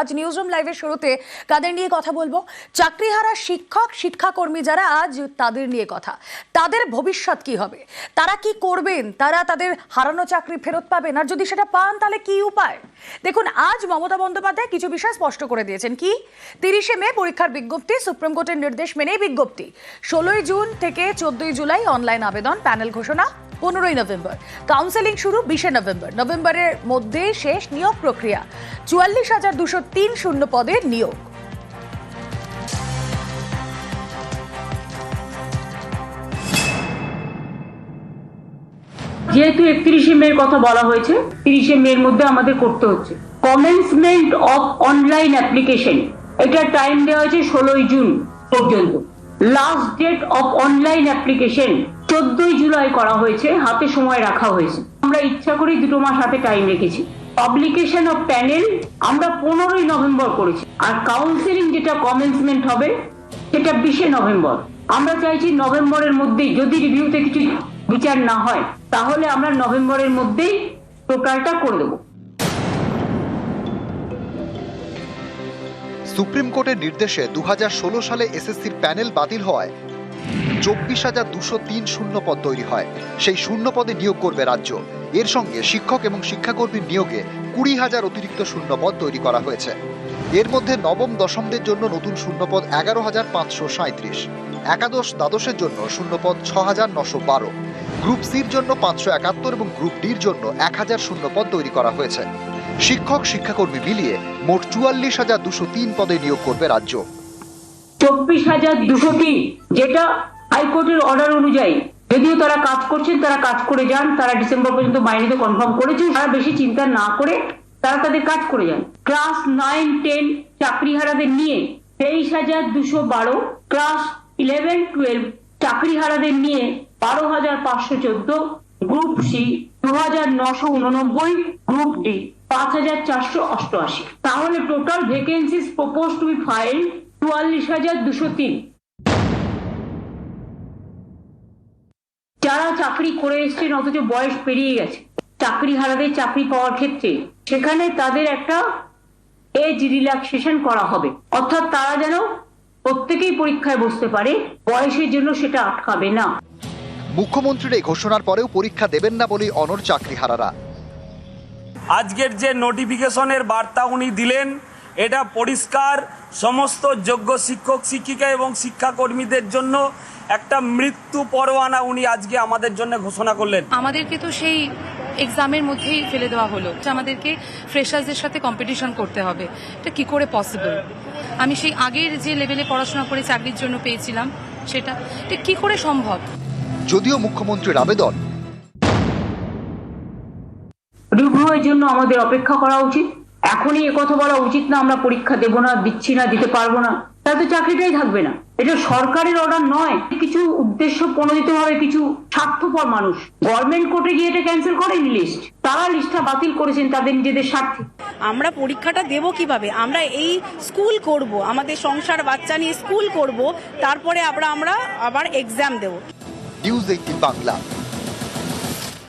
আজ নিউজরুম লাইভের শুরুতে কাদের নিয়ে কথা বলব? চাকরিহারা শিক্ষক, শিক্ষাকর্মী যারা আজ তাদের নিয়ে কথা। তাদের ভবিষ্যৎ কি হবে? তারা কি করবেন? তারা তাদের হারানো চাকরি ফেরত পাবেন? আর যদি সেটা পান, তাহলে কি উপায়? দেখুন, আজ মমতা বন্দ্যোপাধ্যায় কিছু বিষয় স্পষ্ট করে দিয়েছেন। কি? তিরিশে মে পরীক্ষার বিজ্ঞপ্তি, সুপ্রিম কোর্টের নির্দেশ মেনেই বিজ্ঞপ্তি। ষোলোই জুন থেকে চোদ্দই জুলাই অনলাইন আবেদন, প্যানেল ঘোষণা। পনেরোই নভেম্বর। কাউন্সেলিং শুরু বিশে নভেম্বর। নভেম্বরের মধ্যে শেষ নিয়োগ প্রক্রিয়া। চুয়াল্লিশ হাজার দুশো তিন শূন্য পদের নিয়োগ। যেহেতু একত্রিশে মের কথা বলা হয়েছে, তিরিশে মের মধ্যে আমাদের করতে হচ্ছে। কমেন্সমেন্ট অফ অনলাইন অ্যাপ্লিকেশন এটা টাইম দেওয়া হয়েছে ষোলোই জুন পর্যন্ত। Last date of online application চোদ্দই জুলাই করা হয়েছে, হাতে সময় রাখা হয়েছে। আমরা ইচ্ছা করেই দুটো মাস হাতে টাইম রেখেছি। পাবলিকেশন অফ প্যানেল আমরা পনেরোই নভেম্বর করেছি। আর কাউন্সিলিং যেটা কমেন্সমেন্ট হবে, সেটা বিশে নভেম্বর। আমরা চাইছি নভেম্বরের মধ্যেই, যদি রিভিউতে কিছু বিচার না হয়, তাহলে আমরা নভেম্বরের মধ্যেই টোটালটা করে দেবো। সুপ্রিম কোর্টের নির্দেশে দুহাজার ষোলো সালে এসএসসির প্যানেল বাতিল হওয়ায় চব্বিশ হাজার দুশো তিন শূন্য পদ তৈরি হয়। সেই শূন্য পদে নিয়োগ করবে রাজ্য। এর সঙ্গে শিক্ষক এবং শিক্ষাকর্মীর নিয়োগে কুড়ি হাজার অতিরিক্ত শূন্য পদ তৈরি করা হয়েছে। এর মধ্যে নবম দশমদের জন্য নতুন শূন্যপদ এগারো হাজার পাঁচশো সাঁত্রিশ একাদশ দ্বাদশের জন্য শূন্যপদ ছ হাজার নশো বারো। গ্রুপ সির জন্য পাঁচশো একাত্তর এবং গ্রুপ ডির জন্য এক হাজার শূন্যপদ তৈরি করা হয়েছে। শিক্ষক শিক্ষাকর্মী মিলিয়ে মোট চুয়াল্লিশ হাজার দুশো তিন পদে নিয়োগ করবে রাজ্য। চব্বিশ হাজার দুশো তিন, যেটা হাইকোর্টের অর্ডার অনুযায়ী, যদিও তারা কাজ করছেন, তারা কাজ করে যান, তারা ডিসেম্বর পর্যন্ত মাইনেতে কনফার্ম করেছেন, তারা বেশি চিন্তা না করে তারা তাদের কাজ করে যান। ক্লাস নাইন টেন চাকরিহারাদের নিয়ে তেইশ হাজার দুশো বারো ক্লাস ইলেভেন টুয়েলভ চাকরিহারাদের নিয়ে বারো হাজার পাঁচশো চোদ্দ গ্রুপ সি দু হাজার নশো উননব্বই গ্রুপ ডি পাঁচ হাজার চারশো অষ্টআশি। তাহলে total vacancies propose to be file চুয়াল্লিশ হাজার দুশো তিন যারা চাকরি করে এসছেন অথচ বয়স পেরিয়ে গেছে। চাকরি হারাদের চাকরি পাওয়ার ক্ষেত্রে সেখানে তাদের একটা এজ রিল্যাক্সেশন করা হবে। অর্থাৎ তারা যেন প্রত্যেকেই পরীক্ষায় বসতে পারে বয়সের জন্য সেটা আটকাবে না। মুখ্যমন্ত্রীর এই ঘোষণার পরেও পরীক্ষা দেবেন না বলেই অনর চাকরিহারারা আজকের যে নোটিফিকেশনের বার্তা উনি দিলেন এটা পরিষ্কার সমস্ত যোগ্য শিক্ষক শিক্ষিকা এবং শিক্ষাকর্মীদের জন্য একটা মৃত্যু পরোয়ানা উনি আজকে আমাদের জন্য ঘোষণা করলেন। আমাদেরকে তো সেই এক্সামের মধ্যেই ফেলে দেওয়া হলো যে আমাদেরকে ফ্রেশার্সদের সাথে কম্পিটিশন করতে হবে। এটা কি করে পসিবল আমি সেই আগের যে লেভেলে পড়াশোনা করে চাকরির জন্য পেয়েছিলাম সেটা। এটা কি করে সম্ভব? যদিও মুখ্যমন্ত্রীর আবেদন। রিভিউয়ের জন্য আমাদের অপেক্ষা করা উচিত। এখনই কথা বলা উচিত না আমরা পরীক্ষা দেব না দিচ্ছি না দিতে পারব না। তাহলে চাকরিটাই থাকবে না। এটা সরকারের অর্ডার নয় কিছু উদ্দেশ্য প্রণোদিত ভাবে কিছু স্বার্থপর মানুষ। গভর্নমেন্ট কোর্টে গিয়ে এটা ক্যান্সেল করেনি লিস্ট তারা লিস্টটা বাতিল করেছেন তাদের নিজেদের স্বার্থে। আমরা পরীক্ষাটা দেব কীভাবে? আমরা এই স্কুল করব আমাদের সংসার বাচ্চা নিয়ে স্কুল করব তারপরে আমরা আমরা আবার এক্সাম দেব। News eighteen Bangla